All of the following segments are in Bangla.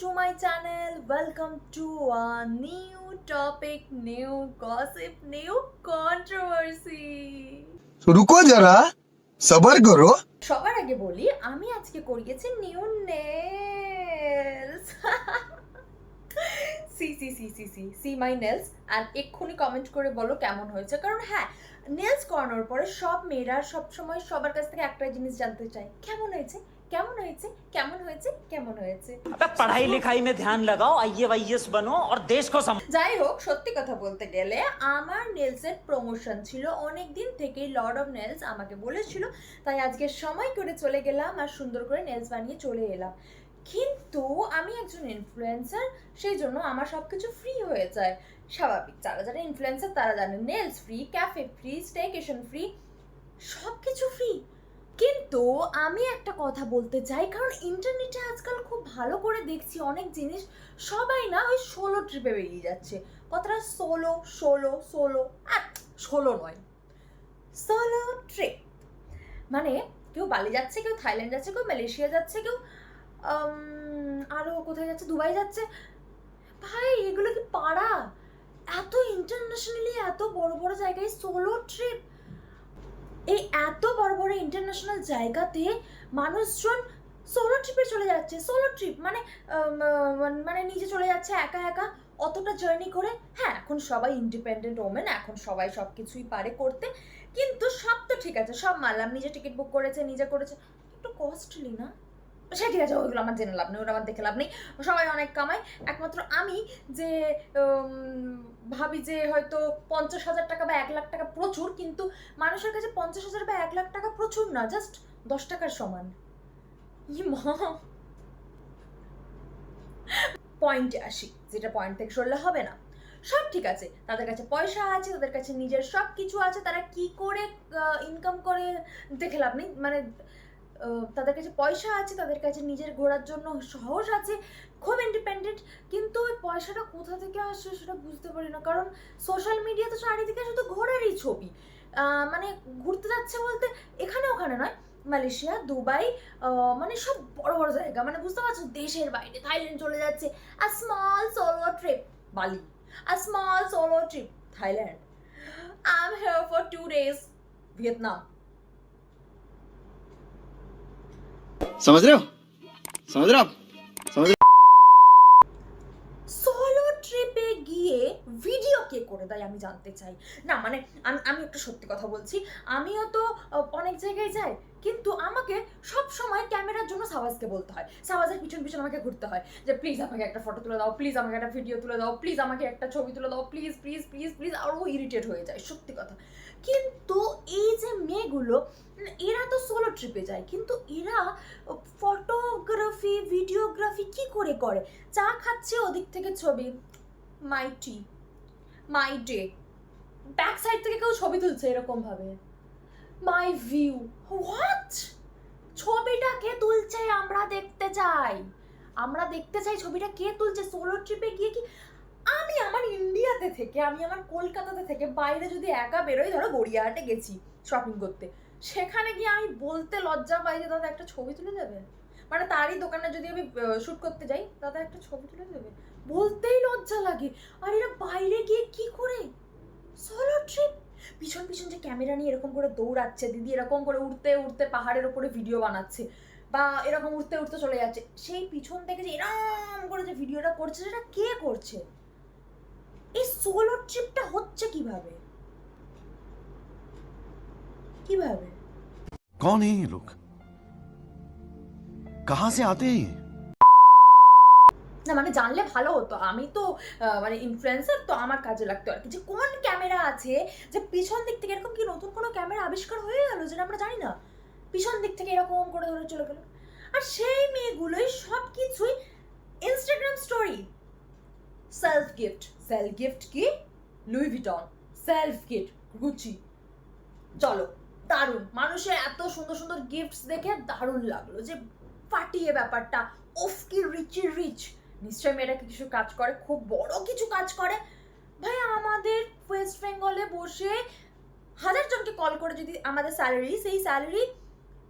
To my channel welcome to a new topic new gossip new controversy রুকো যারা সবার করো সবার আগে বলি আমি আজকে করিয়েছি new nails see see see see see see my nails আর এক্ষুনি কমেন্ট করে বলো কেমন হয়েছে। কারণ হ্যাঁ নেলস করানোর পরে সব মেয়েরা সবসময় সবার কাছ থেকে একটা জিনিস জানতে চায়। কেমন হয়েছে? কেমন হয়েছে? কেমন হয়েছে? কেমন হয়েছে? পড়াই লেখাই মে ধ্যান লাগাও আইয়ে ভাইয়েস বানো আর দেশ কো যাই হোক সত্যি কথা বলতে গেলে আমার নেলসের প্রমোশন ছিল অনেক দিন থেকে লর্ড অফ নেলস আমাকে বলেছিল তাই আজকে সময় করে চলে গেলাম আর সুন্দর করে নেলস বানিয়ে চলে এলাম। কিন্তু আমি একজন ইনফ্লুয়েন্সার সেই জন্য আমার সব কিছু ফ্রি হয়ে যায়। স্বাভাবিক যারা যারা ইনফ্লুয়েন্সার তারা জানে nails free cafe free staycation free সব কিছু ফ্রি কিন্তু আমি একটা কথা বলতে চাই, কারণ ইন্টারনেটে আজকাল খুব ভালো করে দেখছি অনেক জিনিস, সবাই না ওই ষোলো ট্রিপে বেরিয়ে যাচ্ছে। কথাটা ষোলো ষোলো ষোলো ষোলো নয় ষোলো ট্রিপ মানে কেউ বালি যাচ্ছে, কেউ থাইল্যান্ড যাচ্ছে, কেউ মালয়েশিয়া যাচ্ছে, কেউ আরও কোথায় যাচ্ছে, দুবাই যাচ্ছে। ভাই, এগুলো কি পাড়া? এত ইন্টারন্যাশনালি এত বড় বড় জায়গায় সোলো ট্রিপ এই এত বড় বড় ইন্টারন্যাশনাল জায়গাতে মানুষজন সোলো ট্রিপে চলে যাচ্ছে সোলো ট্রিপ মানে মানে নিজে চলে যাচ্ছে একা একা, অতটা জার্নি করে হ্যাঁ এখন সবাই ইন্ডিপেন্ডেন্ট ওমেন এখন সবাই সব কিছুই পারে করতে, কিন্তু সব তো ঠিক আছে, সব মানলাম নিজে টিকিট বুক করেছে, নিজে করেছে, একটু কস্টলি না? সে ঠিক আছে, ওইগুলো আমার জেনে লাভ নেই ওটা আমার দেখে লাভ নেই। সবাই অনেক কামায়। একমাত্র আমি যে ভাবি যে হয়তো পঞ্চাশ হাজার টাকা বা এক লাখ টাকা প্রচুর, কিন্তু মানুষের কাছে পঞ্চাশ হাজার বা এক লাখ টাকা প্রচুর না জাস্ট দশ টাকার সমান। পয়েন্টে আসি, যেটা পয়েন্ট থেকে সরলে হবে না। সব ঠিক আছে, তাদের কাছে পয়সা আছে, তাদের কাছে নিজের সব কিছু আছে, তারা কি করে ইনকাম করে, দেখে লাভ নেই। মানে তাদের কাছে পয়সা আছে, তাদের কাছে নিজের ঘোরার জন্য সহজ আছে, খুব ইন্ডিপেন্ডেন্ট কিন্তু ওই পয়সাটা কোথা থেকে আসছে সেটা বুঝতে পারি না। কারণ সোশ্যাল মিডিয়াতে চারিদিকে শুধু ঘোরারই ছবি। মানে ঘুরতে যাচ্ছে বলতে এখানে ওখানে নয়, মালয়েশিয়া, দুবাই মানে সব বড় বড় জায়গা। মানে বুঝতে পারছ, দেশের বাইরে, থাইল্যান্ড চলে যাচ্ছে। আর small solo trip Bali R small solo trip Thailand I am here for two days Vietnam समझ रहे हो समझ रहे हो आप समझ रहे সোলো ট্রিপে গিয়ে ভিডিও কে করে দেয় আমি জানতে চাই না মানে আমি আমি একটা সত্যি কথা বলছি আমিও তো আহ, অনেক জায়গায় যাই কিন্তু আমাকে সব সময় জন্য সাওয়াজকে বলতে হয়। সাওয়াজের পিছন পিছন আমাকে ঘুরতে হয় যে প্লিজ আমাকে একটা ফটো তুলে দাও প্লিজ আমাকে একটা ভিডিও তুলে দাও প্লিজ আমাকে একটা ছবি তুলে দাও প্লিজ প্লিজ প্লিজ প্লিজ আরও ইরিটেট হয়ে যায়, সত্যি কথা। কিন্তু এই যে মেয়েগুলো এরা তো সোলো ট্রিপে যায়, কিন্তু এরা ফটোগ্রাফি ভিডিওগ্রাফি কি করে করে? চা খাচ্ছে ওদিক থেকে ছবি my tea my day back side থেকে কেউ ছবি তুলছে এরকমভাবে। মাই ভিউ হোয়াট ছবিটা কে তুলছে, আমরা দেখতে চাই। আমরা দেখতে চাই ছবিটা কে তুলছে। সোলো ট্রিপে গিয়ে কি আমি আমার ইন্ডিয়াতে থেকে, আমি আমার কলকাতাতে থেকে বাইরে যদি একা বেরোই, ধরো গড়িয়াহাটে গেছি শপিং করতে, সেখানে গিয়ে আমি বলতে লজ্জা পাই যে দাদা একটা ছবি তুলে দেবে। মানে তারই দোকানে যদি আমি শ্যুট করতে যাই, দাদা একটা ছবি তুলে দেবে। বলতেই লজ্জা লাগে। আর এরা বাইরে গিয়ে কি করে? সোলো ট্রিপ পিছন পিছন যে ক্যামেরা নিয়ে এরকম করে দৌড়াচ্ছে, দিদি এরকম করে উঠতে উঠতে পাহাড়ের ওপরে ভিডিও বানাচ্ছে বা এরকম উঠতে উঠতে চলে যাচ্ছে, সেই পিছন থেকে যে এরম করে যে ভিডিওটা করছে, সেটা কে করছে? এই সোলো ট্রিপটা হচ্ছে কীভাবে? কীভাবে? কন এই লোক কাহা সে আতে হ্যাঁ না মানে জানলে ভালো হতো। আমি তো মানে ইনফ্লুয়েন্সার তো আমার কাজে লাগতো আর কি। যে কোন ক্যামেরা আছে যে পিছন দিক থেকে এরকম কি নতুন কোনো ক্যামেরা আবিষ্কার হয়ে গেল যেটা আমরা জানি না? পিছন দিক থেকে এরকম করে ধরে চলে গেল। আর সেই মেয়েগুলোই সব কিছুই Instagram story self gift self gift কি? Louis Vuitton self gift Gucci চলো, দারুণ। মানুষের এত সুন্দর সুন্দর গিফটস দেখে দারুণ লাগল যে ফাটিয়ে ব্যাপারটা। ওফ, কি রিচ রিচ নিশ্চয়ই মেয়েরা কিছু কাজ করে? খুব বড় কিছু কাজ করে। ভাই, আমাদের ওয়েস্ট বেঙ্গলে বসে হাজার জনকে কল করে যদি আমাদের স্যালারি সেই স্যালারি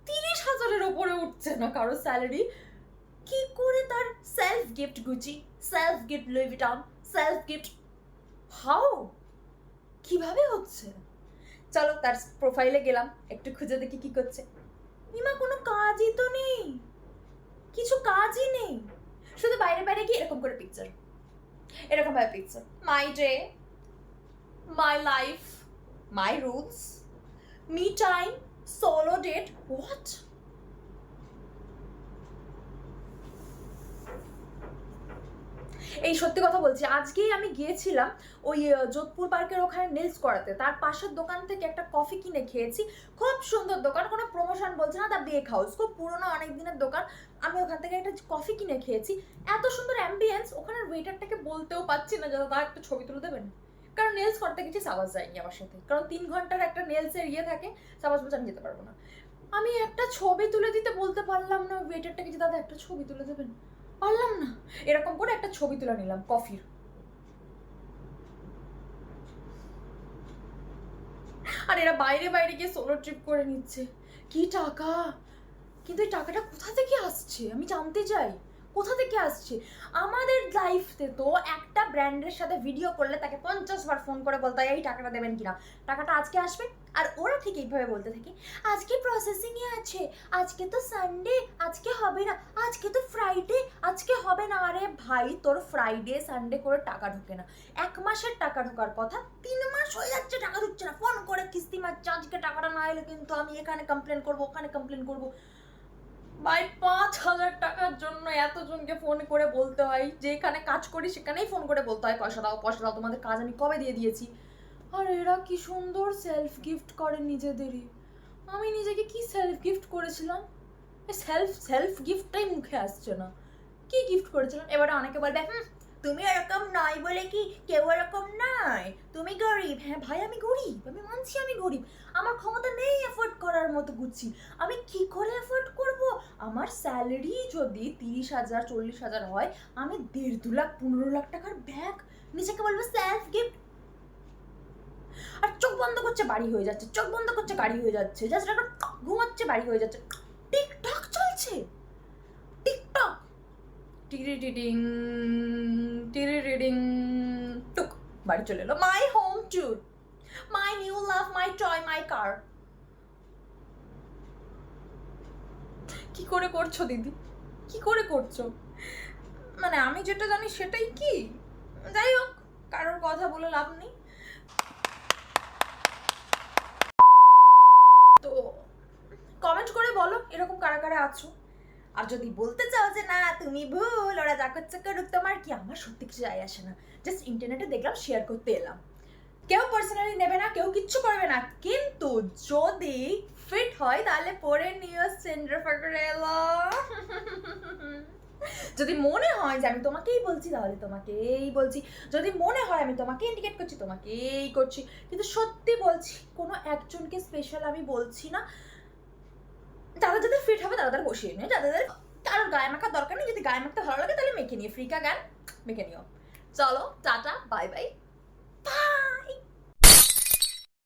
তিরিশ হাজারের ওপরে উঠছে না কারও স্যালারি কি করে তার self gift Gucci self gift Louis Vuitton self gift how কীভাবে হচ্ছে? চলো তার প্রোফাইলে গেলাম, একটু খুঁজে দেখি কি করছে। ইমা কোনো কাজই তো নেই। কিছু কাজই নেই। শুধু বাইরে বাইরে গিয়ে এরকম করে পিকচার এরকম ভাবে picture my day my life my rules me time solo date what এই সত্যি কথা বলছি, আজকেই আমি গিয়েছিলাম ওই যোধপুর পার্কের ওখানে নেলস করাতে। তার পাশের দোকান থেকে একটা কফি কিনে খেয়েছি। খুব সুন্দর দোকান, কোনো প্রমোশন বলছে না দ্য বেক হাউস খুব পুরনো অনেক দিনের দোকান। আমি ওখান থেকে একটা কফি কিনে খেয়েছি। এত সুন্দর অ্যাম্বিয়েন্স ওখানে ওয়েটারটাকে বলতেও পাচ্ছি না যাতে তার একটা ছবি তুলে দেবেন। কারণ নেলস করতে গেছি, সাবাস যায়নি আমার সাথে। কারণ তিন ঘণ্টার একটা নেলসের ইয়ে থাকে, সাবাস বলছে আমি যেতে পারব না। আমি একটা ছবি তুলে দিতে বলতে পারলাম না ওয়েটারটাকে যে, দাদা, একটা ছবি তুলে দেবেন? পারলাম না। এরকম করে একটা ছবি তুলে নিলাম, কফির। আর এরা বাইরে বাইরে গিয়ে সোলো ট্রিপ করে নিচ্ছে। কি টাকা? কিন্তু এই টাকাটা কোথা থেকে আসছে? আমি জানতে চাই। কোথা থেকে আসছে? আমাদের লাইফতে তো একটা ব্র্যান্ডের সাথে ভিডিও করলে তাকে পঞ্চাশ বার ফোন করে বলতে এই টাকাটা দেবেন কিনা? টাকাটা আজকে আসবে? আর ওরা ঠিক এইভাবে বলতে থাকে, আজকে প্রসেসিংয়ে আছে, আজকে তো সানডে আজকে হবে না, আজকে তো ফ্রাইডে আজকে হবে না। আরে ভাই, তোর ফ্রাইডে সানডে করে টাকা ঢোকে না। এক মাসের টাকা ঢোকার কথা, তিন মাস হয়ে যাচ্ছে, টাকা ঢুকছে না। ফোন করে কিস্তি মারছে, আজকে টাকাটা না এলে কিন্তু আমি এখানে কমপ্লেন করব, ওখানে কমপ্লেন করব। ভাই, পাঁচ হাজার টাকার জন্য এতজনকে ফোন করে বলতে হয়, যেখানে কাজ করি সেখানেই ফোন করে বলতে হয়, পয়সা দাও পয়সা দাও, তোমাদের কাজ আমি কবে দিয়ে দিয়েছি? আর এরা কি সুন্দর সেলফ গিফট করে নিজেদেরই। আমি নিজেকে কি সেলফ গিফট করেছিলাম? সেলফ সেলফ গিফটটাই মুখে আসছে না। কি গিফট করেছিলাম? এবারে অনেকে বলবে "হুম, তুমি এরকম নয় বলে কি কেউ এরকম নয়? তুমি গরিব। হ্যাঁ ভাই আমি গরিব আমি মানছি আমি গরিব। আমার ক্ষমতা নেই এফোর্ড করার মতো গুচ্ছি। আমি কি করে এফোর্ড করব? আমার স্যালারি যদি তিরিশ হাজার চল্লিশ হাজার হয় আমি দেড় দু লাখ পনেরো লাখ টাকার ব্যাগ নিজেকে বলব সেলফ গিফট আর চোখ বন্ধ করছে, বাড়ি হয়ে যাচ্ছে। চোখ বন্ধ করছে, গাড়ি হয়ে যাচ্ছে। জাস্ট একটা ঘুমাচ্ছে, বাড়ি হয়ে যাচ্ছে। টিকটক চলছে। টিকটক। টিরি টিডিং টিরি রিডিং টুক, বাড়ি চলে এলো। My home tour my new love my toy my car কি করে করছ, দিদি? কি করে করছ? মানে আমি যেটা জানি সেটাই কি? যাই হোক, কারোর কথা বলে লাভ নেই তো কমেন্ট করে বলো, এরকম কারা কারা আছো? আর যদি বলতে চাও যে না, তুমি ভুল, ওরা যা করছে করুক, তোমার কি আমার সত্যি কিছু যায় আসে না? জাস্ট ইন্টারনেটে দেখলাম শেয়ার করতে এলাম। কেউ পার্সোনালি নেবে না, কেউ কিচ্ছু করবে না। কিন্তু যদি ফিট হয়, তাহলে পরে নিও সেন্টার ফাকরেলা যদি মনে হয় যে আমি তোমাকেই বলছি, তাহলে তোমাকেই বলছি। যদি মনে হয় আমি তোমাকে ইন্ডিকেট করছি, তোমাকেই করছি। কিন্তু সত্যি বলছি, কোনো একজনকে স্পেশাল আমি বলছি না। যাদের যাদের ফিট হবে, তারা তারা বসিয়ে নিয়ে যাদের কারোর গায়ে মাখার দরকার নেই, যদি গায়ে মাখতে ভালো লাগে, তাহলে মেখে নিয়ে ফ্রিকা গান, মেখে নিও। চলো, টাটা বাই বাই বাই